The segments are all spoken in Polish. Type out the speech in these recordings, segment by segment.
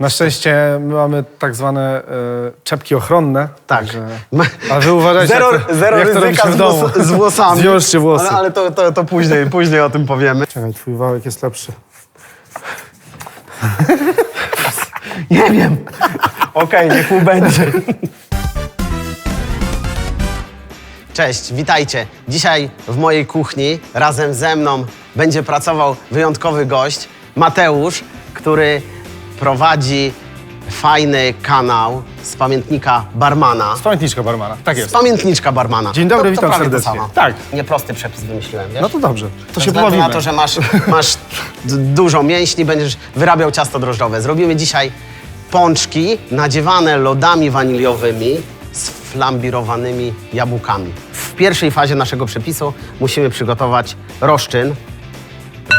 Na szczęście my mamy tak zwane e, czepki ochronne. Tak. A wy uważajcie, Zero, jak to, zero jak to ryzyka robicie z, w domu. włos, z włosami. Zwiążcie włosy. Ale, ale to, to, to później, później o tym powiemy. Czekaj, twój wałek jest lepszy. Nie wiem. Okej, niech mu będzie. Cześć, witajcie. Dzisiaj w mojej kuchni razem ze mną będzie pracował wyjątkowy gość, Mateusz, który prowadzi fajny kanał z pamiętnika barmana. Z pamiętniczka barmana. Tak Z jest. pamiętniczka barmana. Dzień dobry, to, witam to prawie to serdecznie. samo. Tak. Nieprosty przepis wymyśliłem, wiesz? No to dobrze. To Ze się względu pobawimy. na to, że masz, masz d- dużo mięśni, będziesz wyrabiał ciasto drożdżowe. Zrobimy dzisiaj pączki nadziewane lodami waniliowymi z flambirowanymi jabłkami. W pierwszej fazie naszego przepisu musimy przygotować roszczyn.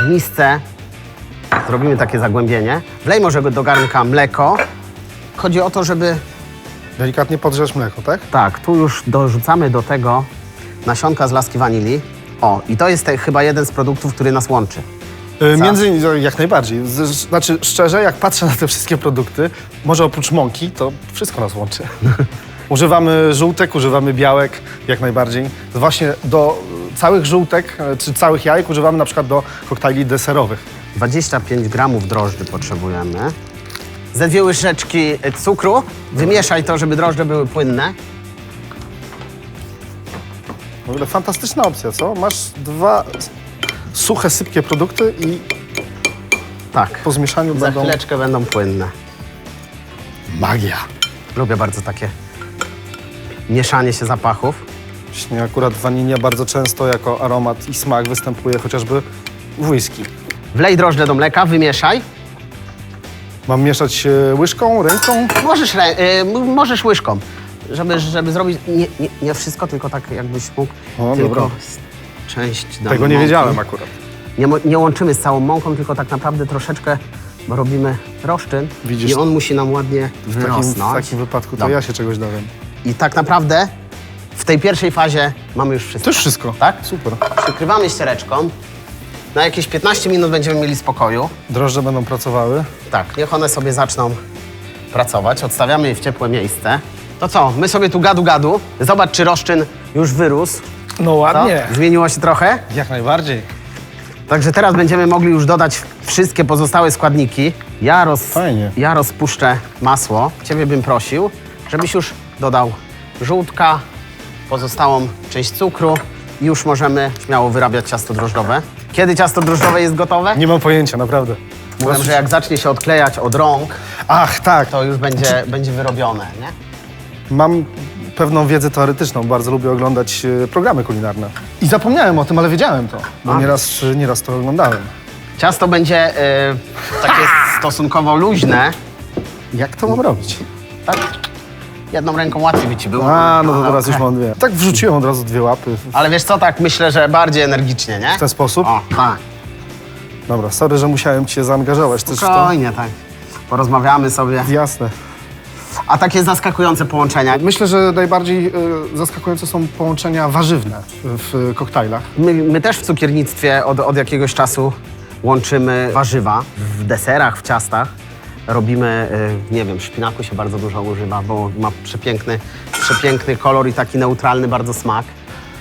W misce zrobimy takie zagłębienie. Wlej może do garnka mleko. Chodzi o to, żeby Delikatnie podrzesz mleko, tak? tak, tu już dorzucamy do tego nasionka z laski wanilii. O, i to jest te, chyba jeden z produktów, który nas łączy. E, Między innymi, jak najbardziej. Z, znaczy, szczerze, jak patrzę na te wszystkie produkty, może oprócz mąki, to wszystko nas łączy. używamy żółtek, używamy białek, jak najbardziej. Właśnie do całych żółtek, e, czy całych jajek używamy na przykład do koktajli deserowych. 25 gramów drożdży potrzebujemy. Ze dwie łyżeczki e, cukru. Wymieszaj to, żeby drożdże były płynne. W ogóle fantastyczna opcja, co? Masz dwa suche, sypkie produkty i Tak. po zmieszaniu Za będą... chwileczkę będą płynne. Magia. Lubię bardzo takie mieszanie się zapachów. Właśnie akurat wanilia bardzo często jako aromat i smak występuje chociażby w whisky. Wlej drożdże do mleka, wymieszaj. Mam mieszać e, łyżką, ręką? Możesz, rę- y, m- możesz łyżką, żeby, żeby zrobić nie, nie, nie wszystko, tylko tak jakbyś mógł O, tylko dobra. s- część damy Tego nie mąki. wiedziałem akurat. Nie, mo- nie łączymy z całą mąką, tylko tak naprawdę troszeczkę, bo robimy roszczyn Widzisz, i on musi nam ładnie W takim, w takim wypadku to Dobra. ja się czegoś dowiem. I tak naprawdę w tej pierwszej fazie mamy już wszystko. To już wszystko. Tak? Super. Przykrywamy ściereczką. Na jakieś 15 minut będziemy mieli spokoju. Drożdże będą pracowały. Tak, niech one sobie zaczną pracować. Odstawiamy je w ciepłe miejsce. To co, my sobie tu gadu gadu. Zobacz, czy roszczyn już wyrósł. No Co? ładnie. Zmieniło się trochę. Jak najbardziej. Także teraz będziemy mogli już dodać wszystkie pozostałe składniki. Ja, roz, Fajnie. ja rozpuszczę masło. Ciebie bym prosił, żebyś już dodał żółtka, pozostałą część cukru i już możemy śmiało wyrabiać ciasto drożdżowe. Kiedy ciasto drożdżowe jest gotowe? Nie mam pojęcia, naprawdę. Mówiłem, że jak zacznie się odklejać od rąk, Ach, tak. to już będzie, będzie wyrobione, nie? Mam pewną wiedzę teoretyczną. Bardzo lubię oglądać e, programy kulinarne. I zapomniałem o tym, ale wiedziałem to. Bo nieraz, e, nieraz to oglądałem. Ciasto będzie y, takie stosunkowo luźne, Jak to mam robić? Jedną ręką łatwiej by ci było. A, no to teraz już mam dwie. Tak wrzuciłem od razu dwie łapy w Ale wiesz co, tak myślę, że bardziej energicznie, nie? ten sposób. O, tak. Dobra, sorry, że musiałem cię zaangażować też w to. Spokojnie, tak. Porozmawiamy sobie. Jasne. A takie zaskakujące połączenia. Myślę, że najbardziej e, zaskakujące są połączenia warzywne w koktajlach. My, my też w cukiernictwie od, od jakiegoś czasu łączymy warzywa. W deserach, w ciastach robimy, y, nie wiem, szpinaku się bardzo dużo używa, bo ma przepiękny, przepiękny kolor i taki neutralny bardzo smak.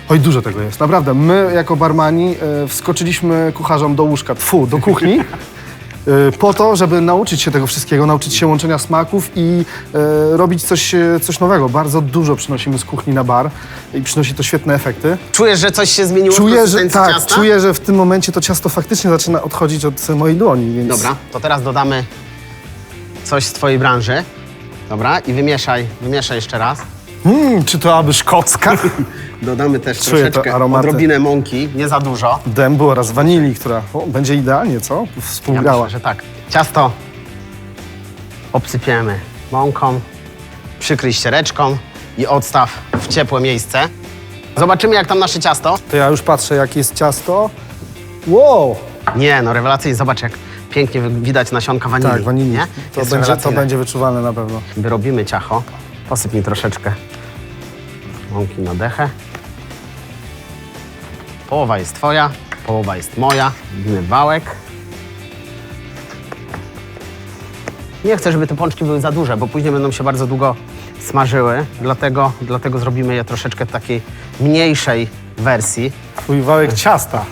Oj, dużo tego jest, naprawdę. My jako barmani e, wskoczyliśmy kucharzom do łóżka, tfu, do kuchni, e, po to, żeby nauczyć się tego wszystkiego, nauczyć się łączenia smaków i e, robić coś, e, coś nowego. Bardzo dużo przynosimy z kuchni na bar i przynosi to świetne efekty. Czujesz, że coś się zmieniło w Czuję, że konsystencji tak, ciasta? czuję, że w tym momencie to ciasto faktycznie zaczyna odchodzić od mojej dłoni, więc... Dobra, to teraz dodamy coś z twojej branży. Dobra, i wymieszaj, wymieszaj jeszcze raz. Mm, czy to aby szkocka? Dodamy też Czuję te troszeczkę, aromaty. odrobinę mąki, nie za dużo. Dębu oraz wanilii, która o, będzie idealnie, co? Ja Współgrała. myślę, że tak. Ciasto obsypiemy mąką, przykryj ściereczką i odstaw w ciepłe miejsce. Zobaczymy, jak tam nasze ciasto. To ja już patrzę, jakie jest ciasto. Wow! Nie, no rewelacyjnie. Zobacz, jak pięknie widać nasionka wanilii. Tak, wanilii. Nie? To Jest będzie, to rewelacyjne. będzie wyczuwalne na pewno. Wyrobimy ciacho. Posyp mi troszeczkę mąki na dechę. Połowa jest twoja, połowa jest moja. Robimy wałek. Nie chcę, żeby te pączki były za duże, bo później będą się bardzo długo smażyły. Dlatego, dlatego zrobimy je troszeczkę w takiej mniejszej wersji. Twój wałek ciasta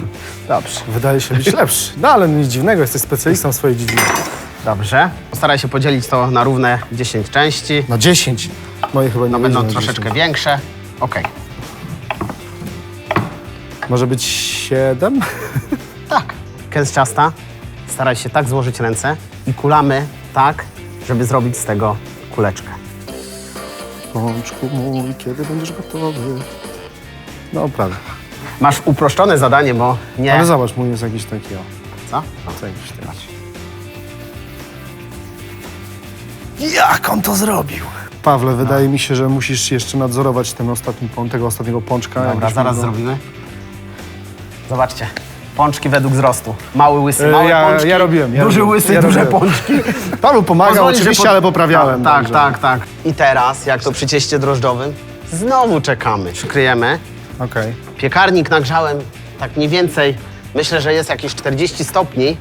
Dobrze. wydaje się być lepszy. No ale nic dziwnego, jesteś specjalistą w swojej dziedzinie. Dobrze. Postaraj się podzielić to na równe 10 części. No 10. Moje chyba nie No będzie będą na troszeczkę 10. większe. Okej. Może być 7? Tak. Kęs ciasta. Staraj się tak złożyć ręce i kulamy tak, żeby zrobić z tego kuleczkę. Pączku mój, kiedy będziesz gotowy? No prawie. Masz uproszczone zadanie, bo nie... Ale zobacz, mój jest jakiś taki, o. Co? Co jakiś taki. Jak on to zrobił? Pawle, wydaje mi się, że musisz jeszcze nadzorować ten ostatni, pą- tego ostatniego pączka. Dobra, jakbyśmy zaraz go- zrobimy. Zobaczcie. Pączki według wzrostu. Mały, łysy, E, małe ja- pączki. ja robiłem, ja duży, robiłem, łysy, ja duże robiłem. pączki. Paweł pomagał że oczywiście, pod- ale poprawiałem. Tak, także- tak, tak. I teraz, jak to przy cieście drożdżowym, znowu czekamy. Przykryjemy. Okej. Piekarnik nagrzałem tak mniej więcej, myślę, że jest jakieś 40 stopni,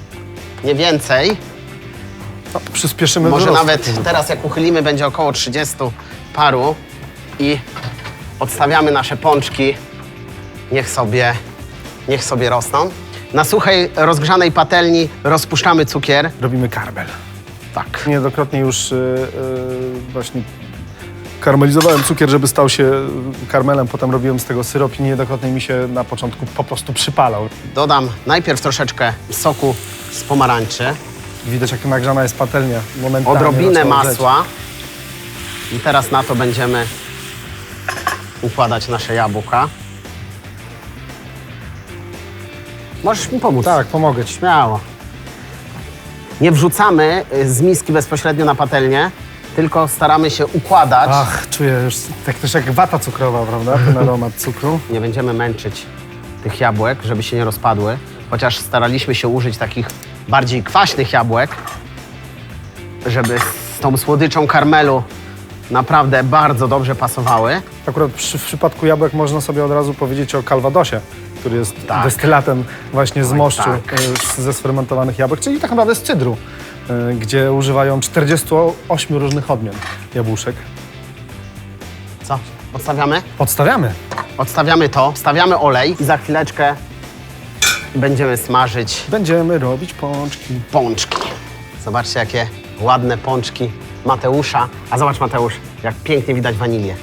nie więcej. No, przyspieszymy Może wzrost. nawet teraz jak uchylimy będzie około 30 paru i odstawiamy nasze pączki, niech sobie, niech sobie rosną. Na suchej, rozgrzanej patelni rozpuszczamy cukier. Robimy karbel. Tak. Niejednokrotnie już y, y, właśnie karmelizowałem cukier, żeby stał się karmelem, potem robiłem z tego syrop i niejednokrotnie mi się na początku po prostu przypalał. Dodam najpierw troszeczkę soku z pomarańczy, Widać, jak nagrzana jest patelnia. Momentalnie odrobinę masła i teraz na to będziemy układać nasze jabłka. Możesz mi pomóc? Tak, pomogę ci. Śmiało. Nie wrzucamy y, z miski bezpośrednio na patelnię, tylko staramy się układać. Ach, czuję już tak też jak wata cukrowa, prawda? Ten aromat cukru. Nie będziemy męczyć tych jabłek, żeby się nie rozpadły, chociaż staraliśmy się użyć takich bardziej kwaśnych jabłek, żeby z tą słodyczą karmelu naprawdę bardzo dobrze pasowały. Akurat przy, w przypadku jabłek można sobie od razu powiedzieć o kalwadosie, który jest Tak. destylatem właśnie z Oj, moszczu tak. y, z- ze sfermentowanych jabłek, czyli tak naprawdę z cydru, gdzie używają 48 różnych odmian jabłuszek. Co? Odstawiamy? Podstawiamy. Odstawiamy to, wstawiamy olej i za chwileczkę będziemy smażyć Będziemy robić pączki. pączki. Zobaczcie, jakie ładne pączki Mateusza. A zobacz, Mateusz, jak pięknie widać wanilię.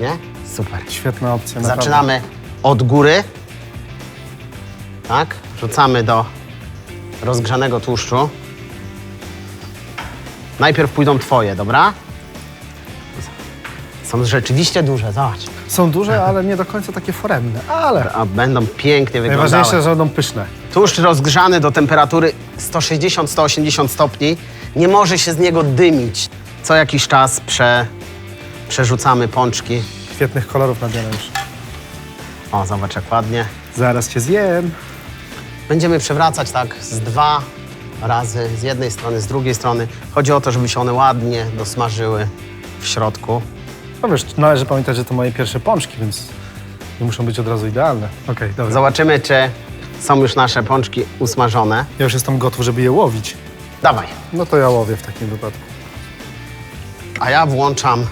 Nie? Super. Świetna opcja. naprawdę. Zaczynamy od góry. Tak? Wrzucamy do rozgrzanego tłuszczu. Najpierw pójdą twoje, dobra? Są rzeczywiście duże, zobacz. Są duże, ale nie do końca takie foremne, ale A będą pięknie wyglądały. najważniejsze, że będą pyszne. Tłuszcz rozgrzany do temperatury 160-180 stopni nie może się z niego dymić. Co jakiś czas prze, przerzucamy pączki. Świetnych kolorów nadziane już. O, zobacz jak ładnie. Zaraz cię zjem. Będziemy przewracać tak z dwa razy, z jednej strony, z drugiej strony. Chodzi o to, żeby się one ładnie dosmażyły w środku. No wiesz, należy pamiętać, że to moje pierwsze pączki, więc nie muszą być od razu idealne. Okej, dobra. Zobaczymy, czy są już nasze pączki usmażone. Ja już jestem gotów, żeby je łowić. Dawaj. No to ja łowię w takim wypadku. A ja włączam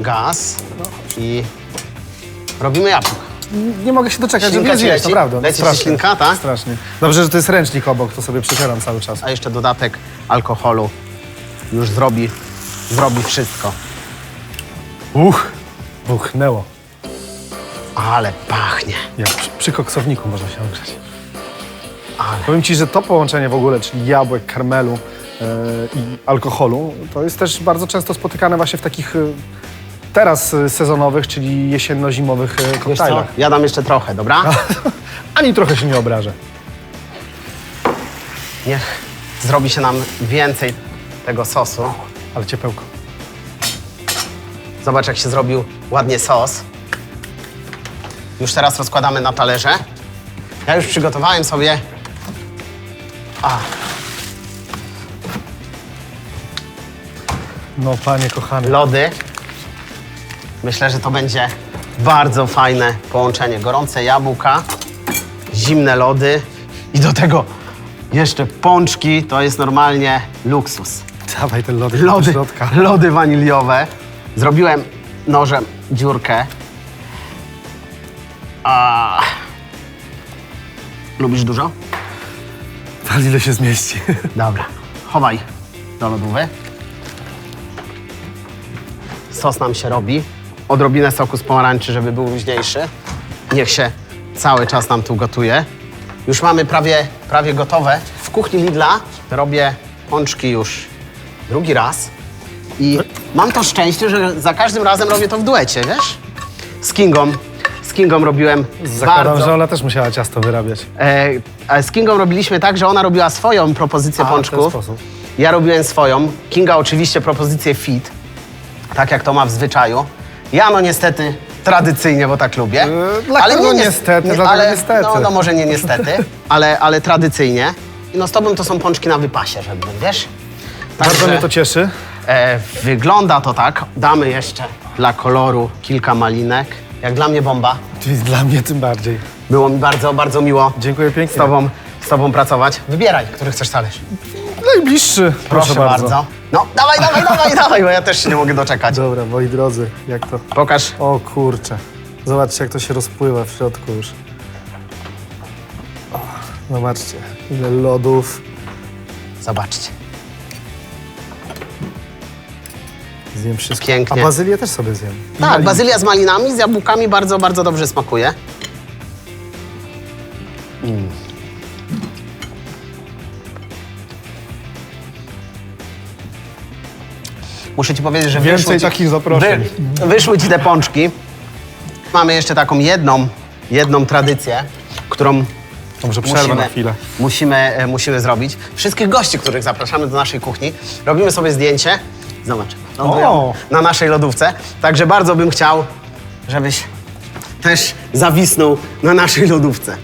gaz i robimy jabłko. Nie mogę się doczekać, Ślinka żeby je ci zjeść, leci? naprawdę. Leci ci Strasznie. ślinka, tak? Strasznie. Dobrze, że to jest ręcznik obok, to sobie przecieram cały czas. A jeszcze dodatek alkoholu już zrobi, zrobi wszystko. Uch, buchnęło. Ale pachnie. Jak przy, przy koksowniku można się ogrzać. Ale. Powiem Ci, że to połączenie w ogóle, czyli jabłek, karmelu e, i alkoholu, to jest też bardzo często spotykane właśnie w takich e, teraz e, sezonowych, czyli jesienno-zimowych Wiesz co? koktajlach. Ja dam jeszcze trochę, dobra? Ani trochę się nie obrażę. Niech zrobi się nam więcej tego sosu. Ale ciepełko. Zobacz, jak się zrobił ładnie sos. Już teraz rozkładamy na talerze. Ja już przygotowałem sobie a, No, panie kochany. lody. Myślę, że to będzie bardzo fajne połączenie. Gorące jabłka, zimne lody i do tego jeszcze pączki. To jest normalnie luksus. Dawaj ten lody, do Lody, środka. lody waniliowe. Zrobiłem nożem dziurkę. A... Lubisz dużo? Ale ile się zmieści. Dobra, chowaj do lodówy. Sos nam się robi. Odrobinę soku z pomarańczy, żeby był luźniejszy. Niech się cały czas nam tu gotuje. Już mamy prawie, prawie gotowe. W kuchni Lidla robię pączki już drugi raz. I mam to szczęście, że za każdym razem robię to w duecie, wiesz? Z Kingą. Z Kingą robiłem Zakładam, bardzo... że ona też musiała ciasto wyrabiać. E, z Kingą robiliśmy tak, że ona robiła swoją propozycję A, w ten pączków. sposób. Ja robiłem swoją. Kinga oczywiście propozycję fit, tak jak to ma w zwyczaju. Ja no niestety tradycyjnie, bo tak lubię. E, dlaczego niestety? Ale, niestety. No, no może nie niestety, ale, ale tradycyjnie. I no z tobą to są pączki na wypasie, żeby, wiesz? Bardzo Także, mnie to cieszy. e, wygląda to tak. Damy jeszcze dla koloru kilka malinek. Jak dla mnie bomba. Czyli dla mnie tym bardziej. Było mi bardzo, bardzo miło Dziękuję pięknie. z tobą, z tobą pracować. Wybieraj, który chcesz talerz. Najbliższy. Proszę, bardzo. No, dawaj, dawaj, dawaj, dawaj, bo ja też się nie mogę doczekać. Dobra, moi drodzy, jak to... Pokaż. O kurczę. Zobaczcie, jak to się rozpływa w środku już. O, zobaczcie, ile lodów. Zobaczcie. Zjem wszystko. Pięknie. A bazylię też sobie zjem. I Tak, malinki. bazylia z malinami, z jabłkami bardzo, bardzo dobrze smakuje. Mm. Muszę ci powiedzieć, że Więcej wyszły ci, takich zaproszeń. Wy, wyszły ci te pączki. Mamy jeszcze taką jedną, jedną tradycję, którą To może przerwę na chwilę. Musimy, e, musimy zrobić. Wszystkich gości, których zapraszamy do naszej kuchni, robimy sobie zdjęcie. Zobacz, lądują na naszej lodówce. Także bardzo bym chciał, żebyś też zawisnął na naszej lodówce.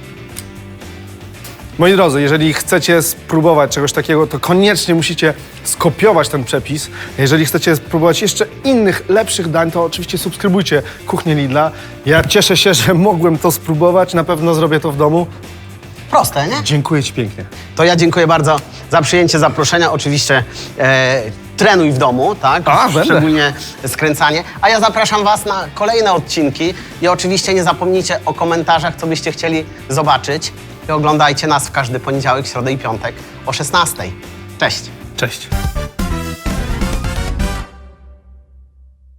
Moi drodzy, jeżeli chcecie spróbować czegoś takiego, to koniecznie musicie skopiować ten przepis. Jeżeli chcecie spróbować jeszcze innych, lepszych dań, to oczywiście subskrybujcie Kuchnię Lidla. Ja cieszę się, że mogłem to spróbować. Na pewno zrobię to w domu. Proste, nie? Dziękuję Ci pięknie. To ja dziękuję bardzo za przyjęcie zaproszenia. Oczywiście e, trenuj w domu, tak? A, będę. Szczególnie skręcanie. A ja zapraszam Was na kolejne odcinki i oczywiście nie zapomnijcie o komentarzach, co byście chcieli zobaczyć. I oglądajcie nas w każdy poniedziałek, środę i piątek o 16. Cześć! Cześć.